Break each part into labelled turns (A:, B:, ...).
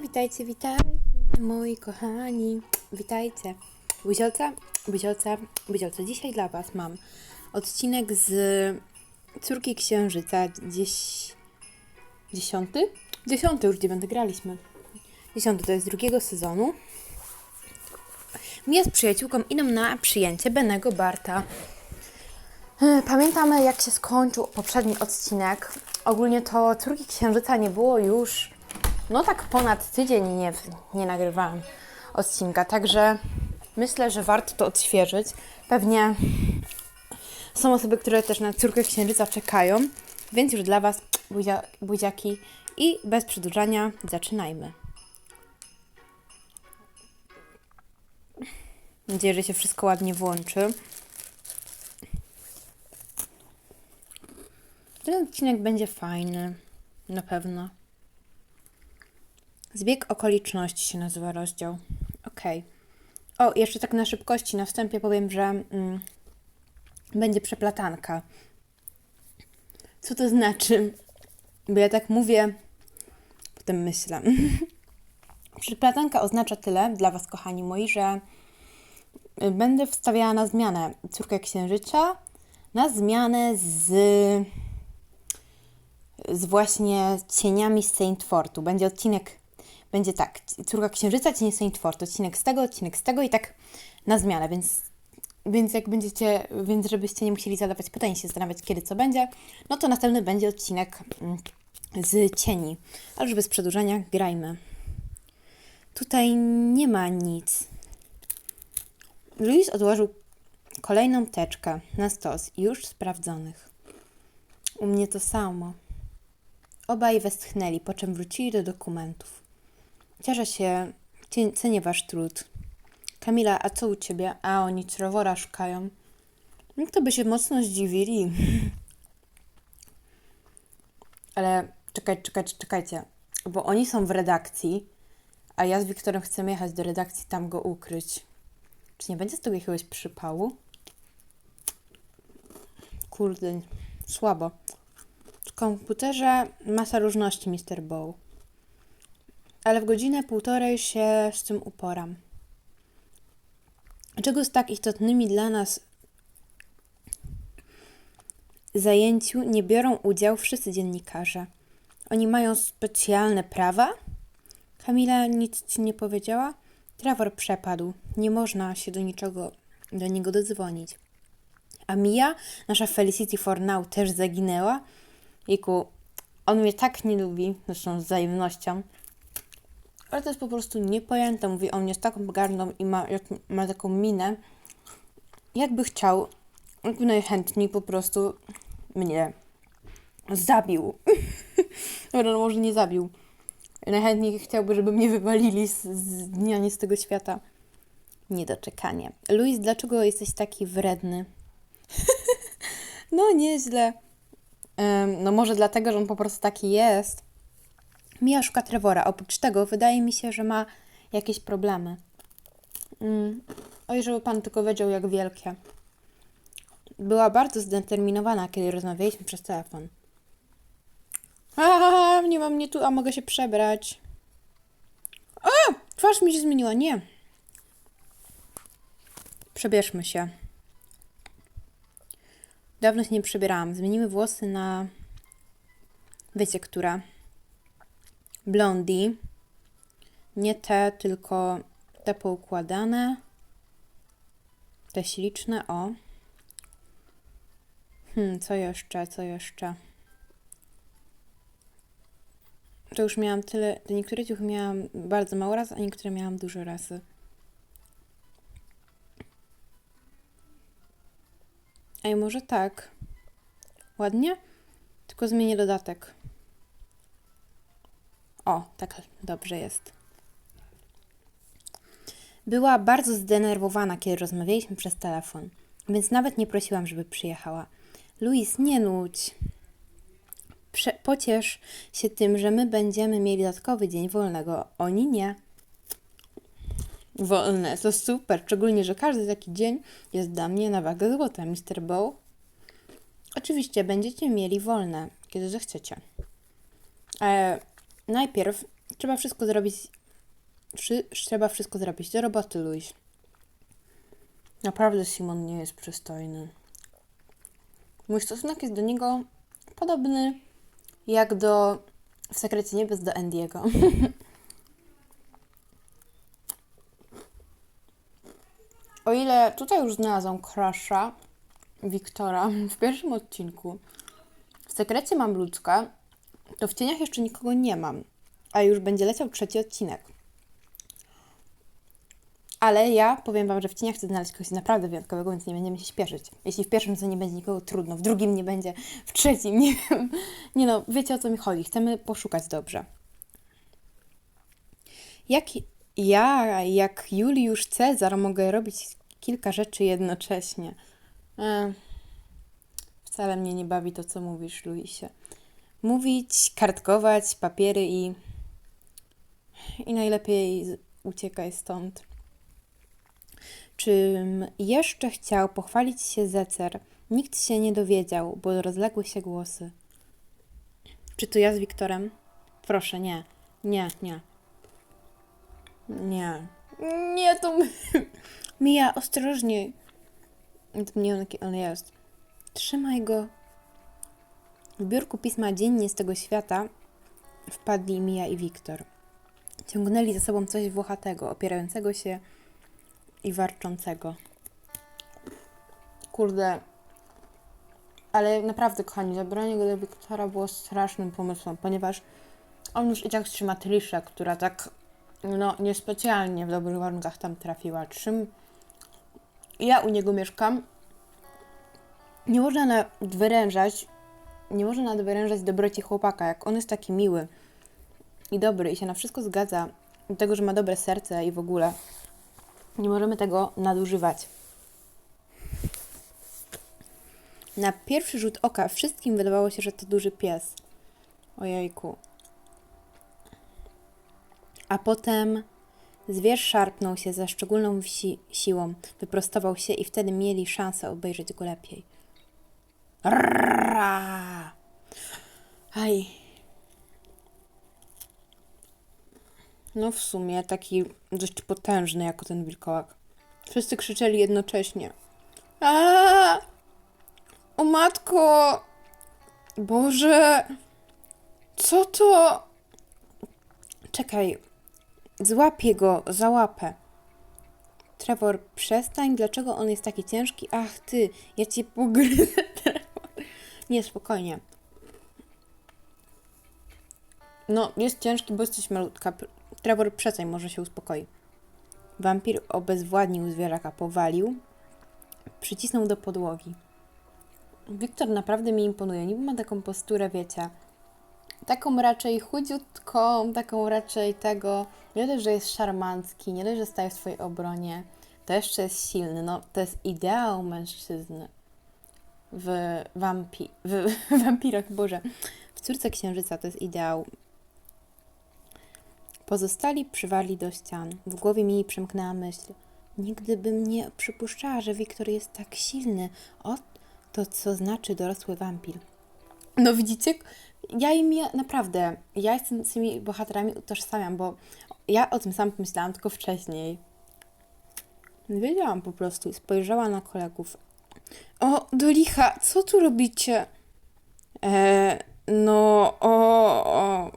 A: Witajcie, witajcie, witajcie, moi kochani. Witajcie. Buziolca, buziolca, buziolca. Dzisiaj dla Was mam odcinek z Córki Księżyca. Dziś... Dziesiąty? Dziesiąty już, będę graliśmy. Dziesiąty to jest drugiego sezonu. Mija z przyjaciółką idą na przyjęcie Benego Barta. E, Pamiętamy, jak się skończył poprzedni odcinek. Ogólnie to Córki Księżyca nie było już, no tak ponad tydzień nie, nie nagrywałam odcinka, także myślę, że warto to odświeżyć. Pewnie są osoby, które też na Córkę Księżyca czekają, więc już dla Was buzia, buziaki i bez przedłużania zaczynajmy. Mam nadzieję, że się wszystko ładnie włączy. Ten odcinek będzie fajny, na pewno. Zbieg okoliczności się nazywa rozdział. Okej. O, jeszcze tak na szybkości, na wstępie powiem, że mm, będzie przeplatanka. Co to znaczy? Bo ja tak mówię, potem myślę. Przeplatanka oznacza tyle dla Was, kochani moi, że będę wstawiała na zmianę córkę księżyca, na zmianę z z właśnie cieniami z Saint Fortu. Będzie odcinek, będzie tak, Córka Księżyca, Cienie Saint Fortu, odcinek z tego, odcinek z tego i tak na zmianę, więc, więc jak będziecie, więc żebyście nie musieli zadawać pytań się zastanawiać, kiedy co będzie, no to następny będzie odcinek mm, z cieni. Ale już bez przedłużenia, grajmy. Tutaj nie ma nic. Luis odłożył kolejną teczkę na stos już sprawdzonych. U mnie to samo. Obaj westchnęli, po czym wrócili do dokumentów. Cieszę się, cenię wasz trud. Kamila, a co u ciebie? A oni trowora szukają. No to by się mocno zdziwili. Ale czekaj, czekajcie, czekajcie. Bo oni są w redakcji, a ja z Wiktorem chcemy jechać do redakcji, tam go ukryć. Czy nie będzie z tego jakiegoś przypału? Kurde, słabo. W komputerze masa różności, Mr. Bow. Ale w godzinę półtorej się z tym uporam. Czego z tak istotnymi dla nas zajęciu nie biorą udziału wszyscy dziennikarze? Oni mają specjalne prawa? Kamila nic ci nie powiedziała? Trevor przepadł. Nie można się do niczego, do niego dodzwonić. A Mia, nasza Felicity for Now, też zaginęła? Jejku, on mnie tak nie lubi, zresztą z wzajemnością, ale to jest po prostu niepojęte. Mówi o mnie z taką pogardą i ma, jak, ma taką minę, jakby chciał, jakby najchętniej po prostu mnie zabił. Dobra, no może nie zabił. Najchętniej chciałby, żeby mnie wywalili z, z dnia nie z tego świata. Niedoczekanie. Luis, dlaczego jesteś taki wredny? no nieźle. Em, no może dlatego, że on po prostu taki jest. Mia szuka Trevora. Oprócz tego wydaje mi się, że ma jakieś problemy. Mm. Oj, żeby pan tylko wiedział, jak wielkie. Była bardzo zdeterminowana, kiedy rozmawialiśmy przez telefon. A, nie mam mnie tu, a mogę się przebrać. A, twarz mi się zmieniła. Nie. Przebierzmy się. Dawno się nie przebierałam. Zmienimy włosy na. Wiecie, która? Blondie. Nie te, tylko te poukładane. Te śliczne, o. Hmm, co jeszcze, co jeszcze? To już miałam tyle. Do niektórych już miałam bardzo mało razy, a niektóre miałam dużo razy. Ej, może tak. Ładnie? Tylko zmienię dodatek. O, tak dobrze jest. Była bardzo zdenerwowana, kiedy rozmawialiśmy przez telefon, więc nawet nie prosiłam, żeby przyjechała. Luis, nie nudź. Prze- pociesz się tym, że my będziemy mieli dodatkowy dzień wolnego. Oni nie. Wolne, to super. Szczególnie, że każdy taki dzień jest dla mnie na wagę złota, Mr. Bow. Oczywiście będziecie mieli wolne, kiedy zechcecie. E, najpierw Trzeba wszystko zrobić. Wszy, trzeba wszystko zrobić. Do roboty, Luis. Naprawdę Simon nie jest przystojny. Mój stosunek jest do niego podobny jak do w sekrecie niebios do Andiego. o ile tutaj już znalazłam crusha Wiktora w pierwszym odcinku, w sekrecie mam ludzka, to w cieniach jeszcze nikogo nie mam, a już będzie leciał trzeci odcinek. Ale ja powiem Wam, że w cieniach chcę znaleźć kogoś naprawdę wyjątkowego, więc nie będziemy się śpieszyć. Jeśli w pierwszym to nie będzie nikogo trudno, w drugim nie będzie, w trzecim nie wiem. Nie no, wiecie o co mi chodzi. Chcemy poszukać dobrze. Jak ja, jak Juliusz Cezar, mogę robić kilka rzeczy jednocześnie? E, wcale mnie nie bawi to, co mówisz, Luisie. Mówić, kartkować, papiery i. I najlepiej uciekaj stąd. Czym jeszcze chciał pochwalić się Zecer, nikt się nie dowiedział, bo rozległy się głosy. Czy to ja z Wiktorem? Proszę, nie. Nie, nie. Nie. Nie, to my. Mija, ostrożnie. Nie, on, on jest. Trzymaj go. W biurku pisma dziennie z tego świata wpadli Mija i Wiktor. Ciągnęli za sobą coś włochatego, opierającego się i warczącego. Kurde. Ale naprawdę, kochani, zabranie go do Wiktora było strasznym pomysłem, ponieważ on już i tak trzyma Triszę, która tak, no, niespecjalnie w dobrych warunkach tam trafiła. Czym ja u niego mieszkam, nie można nadwyrężać, nie można nadwyrężać dobroci chłopaka, jak on jest taki miły i dobry i się na wszystko zgadza, do tego, że ma dobre serce i w ogóle. Nie możemy tego nadużywać. Na pierwszy rzut oka wszystkim wydawało się, że to duży pies. Ojejku. A potem zwierz szarpnął się ze szczególną si siłą, wyprostował się i wtedy mieli szansę obejrzeć go lepiej. Rrrra! Aj. No w sumie taki dość potężny jako ten wilkołak. Wszyscy krzyczeli jednocześnie. A! O matko! Boże! Co to? Czekaj. Złapię go za łapę. Trevor, przestań. Dlaczego on jest taki ciężki? Ach ty, ja cię pogryzę, Trevor. Nie, spokojnie. No, jest ciężki, bo jesteś malutka. Trevor, przestań, może się uspokoi. Wampir obezwładnił zwierzaka, powalił, przycisnął do podłogi. Wiktor naprawdę mi imponuje. Niby ma taką posturę, wiecie, taką raczej chudziutką, taką raczej tego, nie dość, że jest szarmancki, nie dość, że staje w swojej obronie, to jeszcze jest silny. No, to jest ideał mężczyzny w, wampi w, w wampirach, Boże, w Córce Księżyca to jest ideał. Pozostali przywarli do ścian. W głowie mi przemknęła myśl. Nigdy bym nie przypuszczała, że Wiktor jest tak silny. O, to co znaczy dorosły wampir. No widzicie, ja im ja, naprawdę, ja jestem z tymi bohaterami utożsamiam, bo ja o tym sam myślałam tylko wcześniej. Wiedziałam po prostu i spojrzała na kolegów. O, do licha, co tu robicie? E, no, o, o.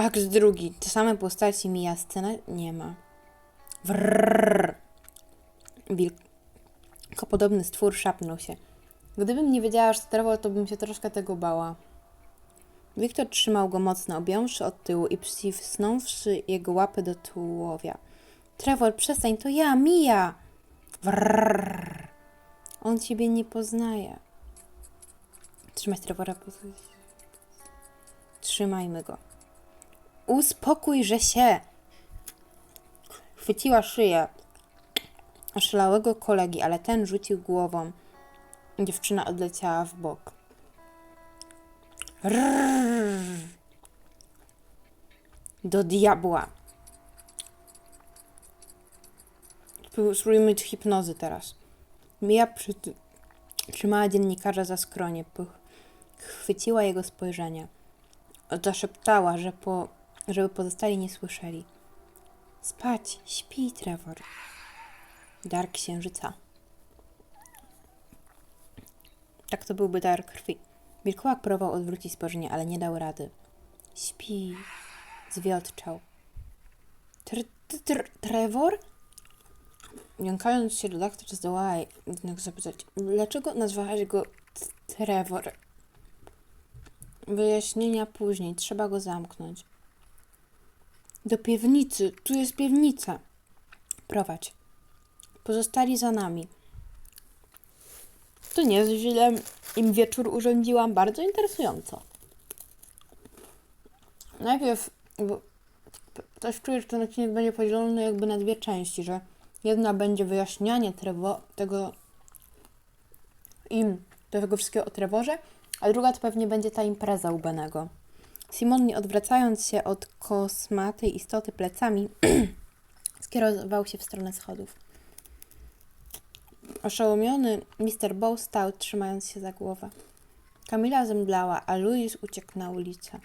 A: Akt drugi. Te same postaci mija scena? Nie ma. Wrrr. Wilkopodobny stwór szapnął się. Gdybym nie wiedziała, że sterował, to bym się troszkę tego bała. Wiktor trzymał go mocno, objąwszy od tyłu i przycisnąwszy jego łapy do tułowia. Trevor, przestań, to ja, Mija! Wrrr. On ciebie nie poznaje. Trzymać Trevora. Trzymajmy go. Uspokójże się! Chwyciła szyję oszalałego kolegi, ale ten rzucił głową. Dziewczyna odleciała w bok. Rrrr. Do diabła. Spróbuj- Spróbujmy hipnozy teraz. Mia trzymała dziennikarza za skronie. Chwyciła jego spojrzenie. Zaszeptała, że po żeby pozostali nie słyszeli. Spać, śpi, Trevor. Dar księżyca. Tak to byłby dar krwi. Wilkołak próbował odwrócić spojrzenie, ale nie dał rady. Śpi. Zwiotczał. Tr, tr, Trevor? Jąkając się do doktor zdołała jednak zapytać, dlaczego nazwałaś go Trevor? Wyjaśnienia później, trzeba go zamknąć. Do piwnicy, tu jest piwnica. Prowadź. Pozostali za nami. To nie jest źle. Im wieczór urządziłam bardzo interesująco. Najpierw, też czuję, że ten odcinek będzie podzielony jakby na dwie części, że jedna będzie wyjaśnianie trewo, tego im, tego wszystkiego o Trevorze, a druga to pewnie będzie ta impreza u Benego. Simon, nie odwracając się od kosmatej istoty plecami, skierował się w stronę schodów. Oszołomiony Mr. Bow stał, trzymając się za głowę. Kamila zemdlała, a Louis uciekł na ulicę.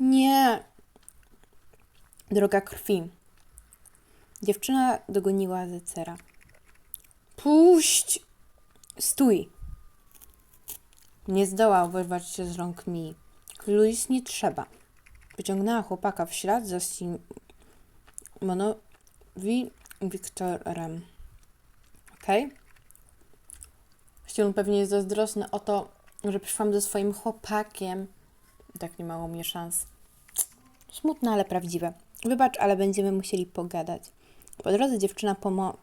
A: Nie! Droga krwi. Dziewczyna dogoniła Zecera. Puść! Stój! Nie zdołał wyrwać się z rąk mi. Louis nie trzeba. Wyciągnęła chłopaka w ślad za Simonowi Wiktorem. Okej? Okay? Pewnie jest zazdrosny o to, że przyszłam ze swoim chłopakiem. Tak nie mało mnie szans. Smutne, ale prawdziwe. Wybacz, ale będziemy musieli pogadać. Po drodze dziewczyna pomogła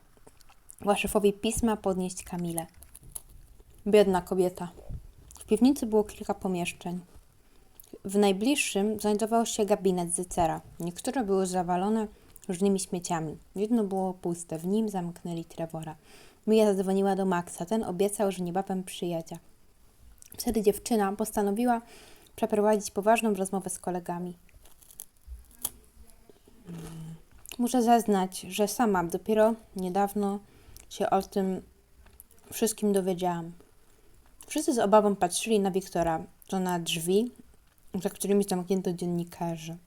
A: szefowi pisma podnieść Kamilę. Biedna kobieta. W piwnicy było kilka pomieszczeń. W najbliższym znajdował się gabinet Zycera. Niektóre były zawalone różnymi śmieciami. Jedno było puste. W nim zamknęli Trevora. Mija zadzwoniła do Maxa. Ten obiecał, że niebawem przyjedzie. Wtedy dziewczyna postanowiła przeprowadzić poważną rozmowę z kolegami. Muszę zeznać, że sama dopiero niedawno się o tym wszystkim dowiedziałam. Wszyscy z obawą patrzyli na Wiktora, to na drzwi, za którymi zamknięto dziennikarzy.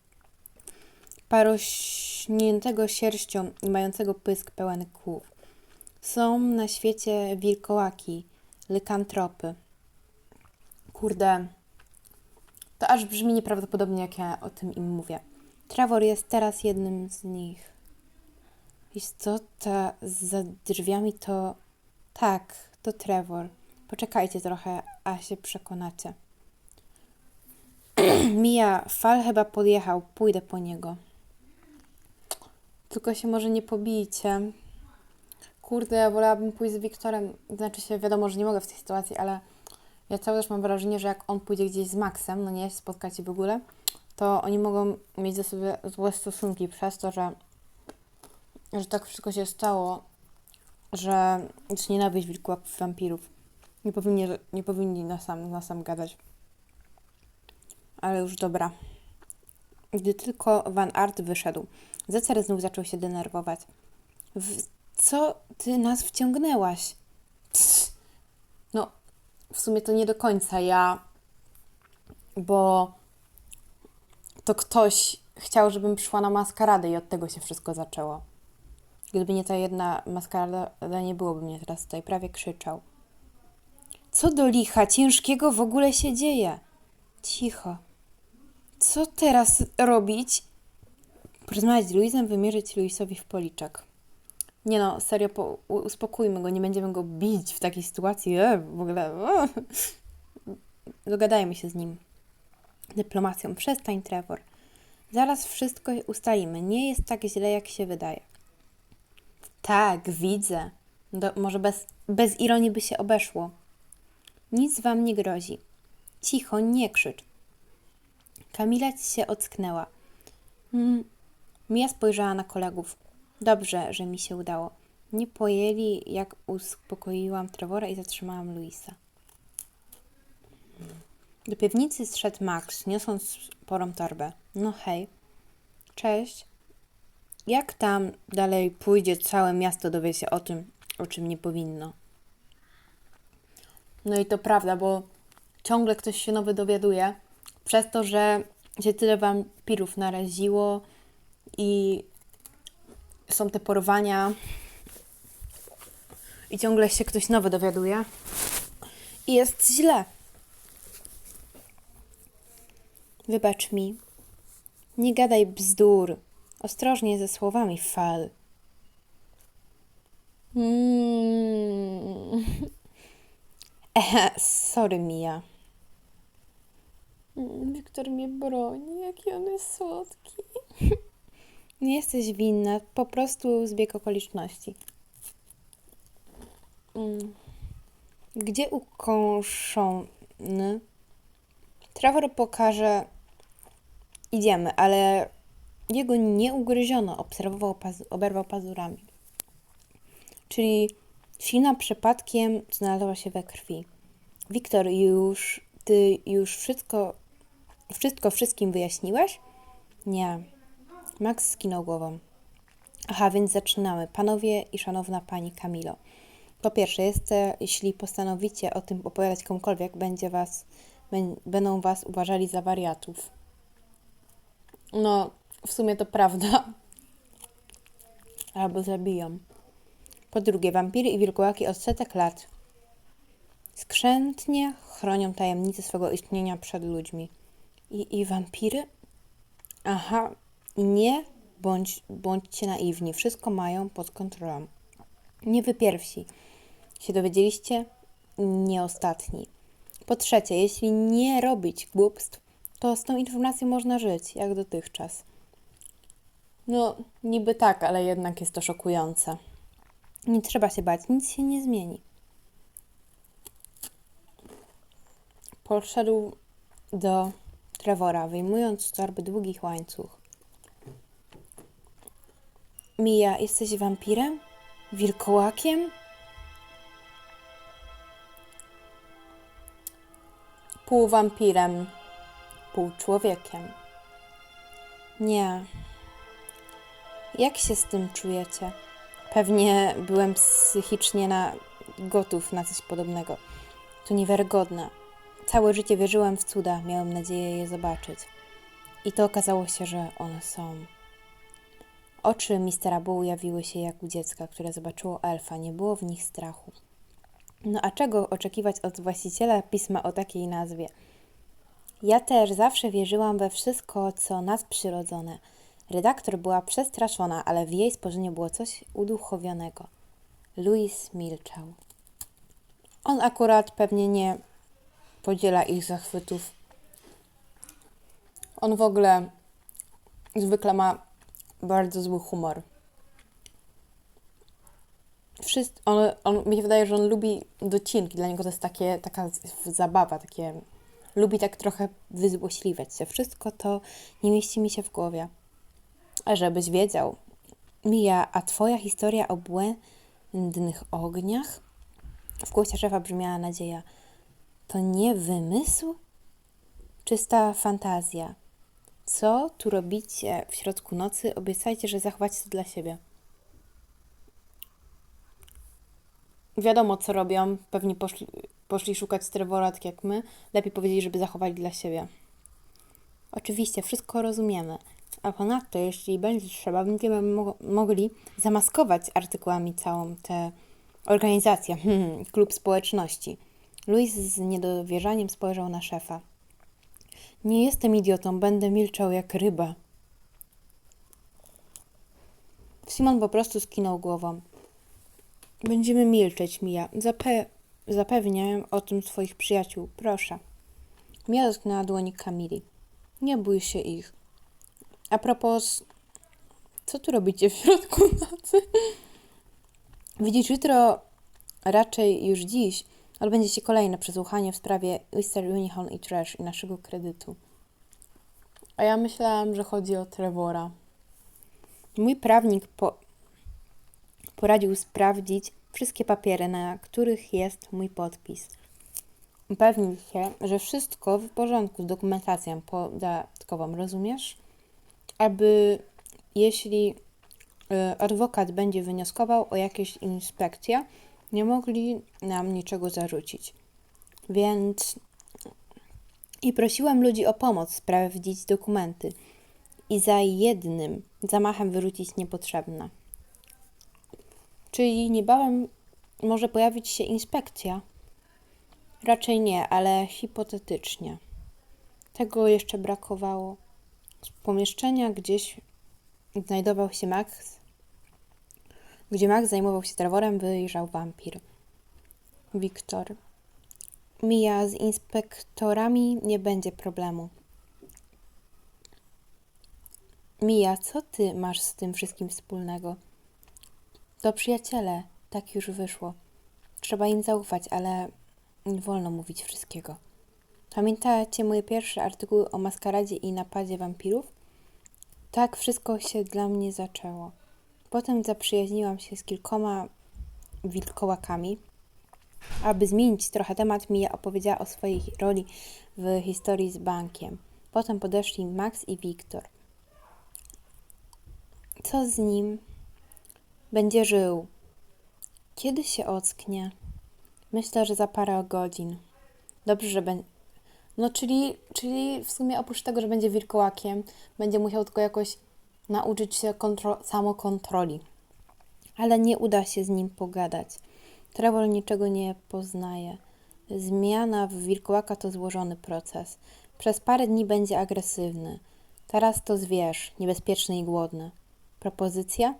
A: Parośniętego sierścią i mającego pysk pełen kłów. Są na świecie wilkołaki, lykantropy. Kurde, to aż brzmi nieprawdopodobnie, jak ja o tym im mówię. Trevor jest teraz jednym z nich. Wiesz co, ta za drzwiami to... Tak, to Trevor. Poczekajcie trochę, a się przekonacie. Mija, fal chyba podjechał. Pójdę po niego. Tylko się może nie pobijcie. Kurde, ja wolałabym pójść z Wiktorem. Znaczy się, wiadomo, że nie mogę w tej sytuacji, ale ja cały czas mam wrażenie, że jak on pójdzie gdzieś z Maxem, no nie, spotkać się w ogóle, to oni mogą mieć ze sobą złe stosunki przez to, że, że tak wszystko się stało, że jest nienawiść wilków wampirów. Nie powinni, nie powinni na sam, na sam gadać. Ale już dobra. Gdy tylko Van Art wyszedł, Zecer znów zaczął się denerwować. W co ty nas wciągnęłaś? Psz. No, w sumie to nie do końca ja, bo to ktoś chciał, żebym przyszła na maskaradę i od tego się wszystko zaczęło. Gdyby nie ta jedna maskarada, nie byłoby mnie teraz tutaj. Prawie krzyczał. Co do licha ciężkiego w ogóle się dzieje? Cicho. Co teraz robić? Porozmawiać z Luizem, wymierzyć Luisowi w policzek. Nie no, serio, po, uspokójmy go, nie będziemy go bić w takiej sytuacji. E, w ogóle. E. Dogadajmy się z nim. Dyplomacją. Przestań, Trevor. Zaraz wszystko ustalimy. Nie jest tak źle, jak się wydaje. Tak, widzę. Do, może bez, bez ironii by się obeszło. Nic wam nie grozi. Cicho, nie krzycz. Kamila się ocknęła. Hmm. Mia spojrzała na kolegów. Dobrze, że mi się udało. Nie pojęli, jak uspokoiłam Trevora i zatrzymałam Luisa. Do piwnicy zszedł Max, niosąc sporą torbę. No hej. Cześć. Jak tam dalej pójdzie, całe miasto dowie się o tym, o czym nie powinno. No i to prawda, bo ciągle ktoś się nowy dowiaduje, przez to, że się tyle wampirów naraziło i są te porwania i ciągle się ktoś nowy dowiaduje i jest źle. Wybacz mi. Nie gadaj bzdur. Ostrożnie ze słowami, fal. Mm. Ehe, sorry, Mia. Wiktor mnie broni, jaki on jest słodki. Nie jesteś winna, po prostu zbieg okoliczności. Mm. Gdzie ukąszony? Trevor pokaże. Idziemy, ale jego nie ugryziono, obserwował oberwał pazurami. Czyli ślina przypadkiem znalazła się we krwi. Wiktor, już ty już wszystko, wszystko wszystkim wyjaśniłeś? Nie. Max skinął głową. Aha, więc zaczynamy. Panowie i szanowna pani Kamilo. Po pierwsze, jest, jeśli postanowicie o tym opowiadać komukolwiek, będzie was, bę- będą was uważali za wariatów. No, w sumie to prawda. Albo zabiją. Po drugie, wampiry i wilkołaki od setek lat skrzętnie chronią tajemnice swego istnienia przed ludźmi. I, i wampiry? Aha, nie bądź, bądźcie naiwni. Wszystko mają pod kontrolą. Nie wy pierwsi się dowiedzieliście, nie ostatni. Po trzecie, jeśli nie robić głupstw, to z tą informacją można żyć, jak dotychczas. No, niby tak, ale jednak jest to szokujące. Nie trzeba się bać, nic się nie zmieni. Podszedł do Trevora, wyjmując z torby długich łańcuch. Mija, jesteś wampirem? Wilkołakiem? Pół wampirem, pół człowiekiem. Nie. Jak się z tym czujecie? Pewnie byłem psychicznie na gotów na coś podobnego. To niewiarygodne. Całe życie wierzyłem w cuda, miałem nadzieję je zobaczyć. I to okazało się, że one są. Oczy mistera Bull jawiły się jak u dziecka, które zobaczyło elfa. Nie było w nich strachu. No a czego oczekiwać od właściciela pisma o takiej nazwie? Ja też zawsze wierzyłam we wszystko, co nadprzyrodzone. Redaktor była przestraszona, ale w jej spojrzeniu było coś uduchowionego. Louis milczał. On akurat pewnie nie podziela ich zachwytów. On w ogóle zwykle ma bardzo zły humor. Wszyst- on, on, mi się wydaje, że on lubi docinki. Dla niego to jest takie, taka zabawa, takie... Lubi tak trochę wyzłośliwiać się. Wszystko to nie mieści mi się w głowie. A żebyś wiedział, Mija, a twoja historia o błędnych ogniach? W głosie szefa brzmiała nadzieja. To nie wymysł? Czysta fantazja. Co tu robicie w środku nocy? Obiecajcie, że zachowacie to dla siebie. Wiadomo, co robią. Pewnie poszli, poszli szukać Trevora, tak jak my. Lepiej powiedzieli, żeby zachować dla siebie. Oczywiście, wszystko rozumiemy. A ponadto, jeśli będzie trzeba, będziemy mo- mogli zamaskować artykułami całą tę organizację, hmm, klub społeczności. Louis z niedowierzaniem spojrzał na szefa. Nie jestem idiotą, będę milczał jak ryba. Simon po prostu skinął głową. Będziemy milczeć, Mia. Zape- zapewniam o tym swoich przyjaciół. Proszę. Mia dotknęła dłoni Kamili. Nie bój się ich. A propos, co tu robicie w środku nocy? Widzisz, jutro, raczej już dziś, odbędzie kolejne przesłuchanie w sprawie Easter Unicorn i Trash i naszego kredytu. A ja myślałam, że chodzi o Trevora. Mój prawnik po, poradził sprawdzić wszystkie papiery, na których jest mój podpis. Upewnił się, że wszystko w porządku z dokumentacją podatkową, rozumiesz? Aby jeśli y, adwokat będzie wnioskował o jakieś inspekcje, nie mogli nam niczego zarzucić. Więc I prosiłam ludzi o pomoc sprawdzić dokumenty i za jednym zamachem wyrzucić niepotrzebne. Czyli niebawem może pojawić się inspekcja? Raczej nie, ale hipotetycznie. Tego jeszcze brakowało. Z pomieszczenia gdzieś znajdował się Max, gdzie Max zajmował się Trevorem, wyjrzał wampir. Wiktor. Mija z inspektorami nie będzie problemu. Mija, co ty masz z tym wszystkim wspólnego? To przyjaciele, tak już wyszło. Trzeba im zaufać, ale nie wolno mówić wszystkiego. Pamiętacie moje pierwsze artykuły o maskaradzie i napadzie wampirów? Tak wszystko się dla mnie zaczęło. Potem zaprzyjaźniłam się z kilkoma wilkołakami. Aby zmienić trochę temat, Mia opowiedziała o swojej roli w historii z bankiem. Potem podeszli Max i Wiktor. Co z nim? Będzie żył. Kiedy się ocknie? Myślę, że za parę godzin. Dobrze, że będzie. No, czyli, czyli w sumie oprócz tego, że będzie wilkołakiem, będzie musiał tylko jakoś nauczyć się kontro- samokontroli. Ale nie uda się z nim pogadać. Trevor niczego nie poznaje. Zmiana w wilkołaka to złożony proces. Przez parę dni będzie agresywny. Teraz to zwierz, niebezpieczny i głodny. Propozycja?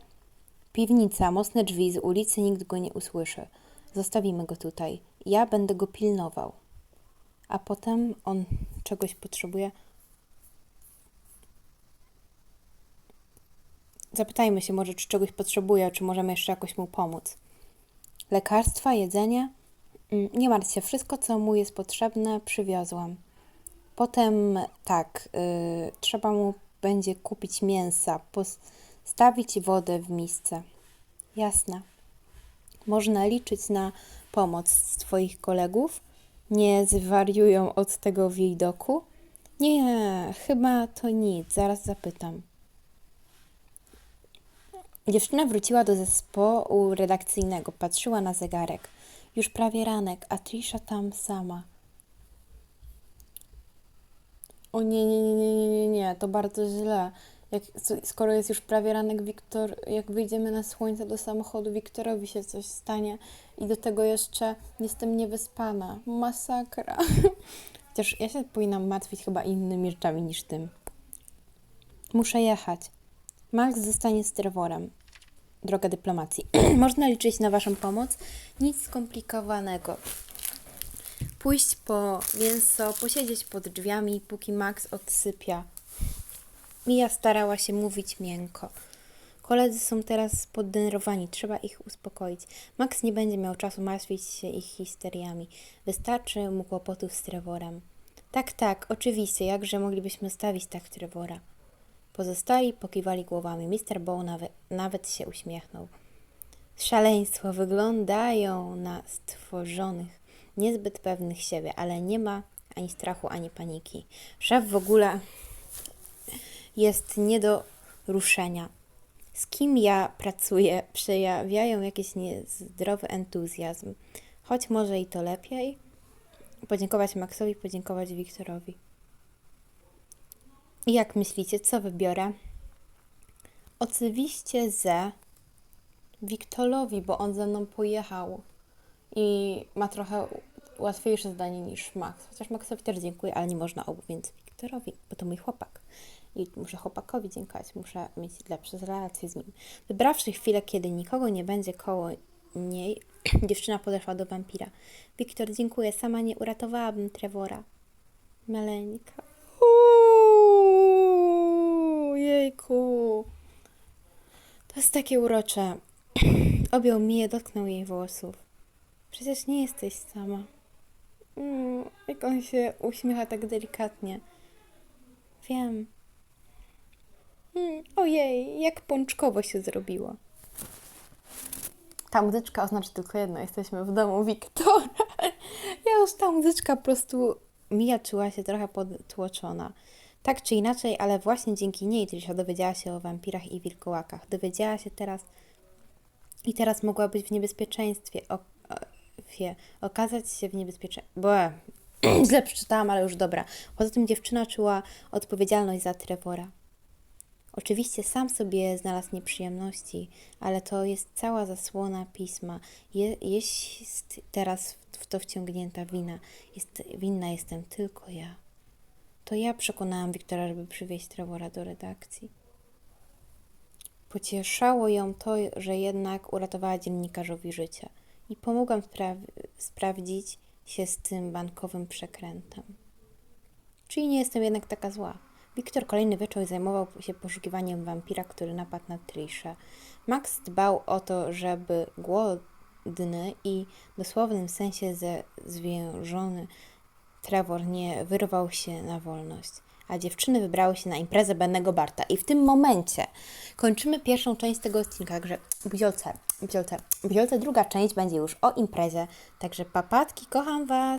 A: Piwnica, mocne drzwi, z ulicy nikt go nie usłyszy. Zostawimy go tutaj. Ja będę go pilnował. A potem on czegoś potrzebuje. Zapytajmy się może, czy czegoś potrzebuje, czy możemy jeszcze jakoś mu pomóc. Lekarstwa, jedzenie? Mm, Nie martw się, wszystko, co mu jest potrzebne, przywiozłam. Potem tak, y, trzeba mu będzie kupić mięsa, postawić wodę w misce. Jasne. Można liczyć na pomoc z Twoich kolegów? Nie zwariują od tego widoku? Nie, chyba to nic, zaraz zapytam. Dziewczyna wróciła do zespołu redakcyjnego, patrzyła na zegarek. Już prawie ranek, a Trisha tam sama. O nie, nie, nie, nie, nie, nie, nie, to bardzo źle. Jak, skoro jest już prawie ranek, Wiktor, jak wyjdziemy na słońce do samochodu, Wiktorowi się coś stanie i do tego jeszcze jestem niewyspana. Masakra. Chociaż ja się powinnam martwić chyba innymi rzeczami niż tym. Muszę jechać. Max zostanie z Droga dyplomacji. Można liczyć na Waszą pomoc. Nic skomplikowanego. Pójść po mięso, posiedzieć pod drzwiami, póki Max odsypia. Mia starała się mówić miękko. Koledzy są teraz poddenerwowani, trzeba ich uspokoić. Max nie będzie miał czasu martwić się ich histeriami. Wystarczy mu kłopotów z Trevorem. Tak, tak, oczywiście, jakże moglibyśmy stawić tak Trevora. Pozostali pokiwali głowami. Mr. Bow nawet, nawet się uśmiechnął. Szaleństwo wyglądają na stworzonych, niezbyt pewnych siebie, ale nie ma ani strachu, ani paniki. Szef w ogóle jest nie do ruszenia. Z kim ja pracuję, przejawiają jakiś niezdrowy entuzjazm. Choć może i to lepiej. Podziękować Maxowi, podziękować Wiktorowi. Jak myślicie, co wybiorę? Oczywiście ze Wiktorowi, bo on ze mną pojechał i ma trochę łatwiejsze zdanie niż Max. Chociaż Maxowi też dziękuję, ale nie można obu, więc Wiktorowi, bo to mój chłopak. I muszę chłopakowi dziękować, muszę mieć lepsze relacje z nim. Wybrawszy chwilę, kiedy nikogo nie będzie koło niej, dziewczyna podeszła do wampira. Wiktor, dziękuję, sama nie uratowałabym Trevora. Maleńka. Uuu, jejku. To jest takie urocze. Objął Mię, dotknął jej włosów. Przecież nie jesteś sama. Mm, jak on się uśmiecha tak delikatnie. Wiem. Mm, ojej, jak pączkowo się zrobiło. Ta muzyczka oznacza tylko jedno. Jesteśmy w domu Wiktora. Ja już ta muzyczka po prostu... Mija czuła się trochę podtłoczona. Tak czy inaczej, ale właśnie dzięki niej Trisha dowiedziała się o wampirach i wilkołakach. Dowiedziała się teraz i teraz mogła być w niebezpieczeństwie. O, o, okazać się w niebezpieczeństwie. Źle przeczytałam, ale już dobra. Poza tym dziewczyna czuła odpowiedzialność za Trevora. Oczywiście sam sobie znalazł nieprzyjemności, ale to jest cała zasłona pisma. Je, jest teraz w to wciągnięta wina. Jest, winna jestem tylko ja. To ja przekonałam Wiktora, żeby przywieźć Trevora do redakcji. Pocieszało ją to, że jednak uratowała dziennikarzowi życie i pomogłam spra- sprawdzić się z tym bankowym przekrętem. Czyli nie jestem jednak taka zła. Wiktor kolejny wieczór zajmował się poszukiwaniem wampira, który napadł na Triszę. Max dbał o to, żeby głodny i w dosłownym sensie zwiężony Trevor nie wyrwał się na wolność, a dziewczyny wybrały się na imprezę Bennego Barta. I w tym momencie kończymy pierwszą część tego odcinka, także bziolce, bziolce, bziolce, druga część będzie już o imprezie, także papatki, kocham Was!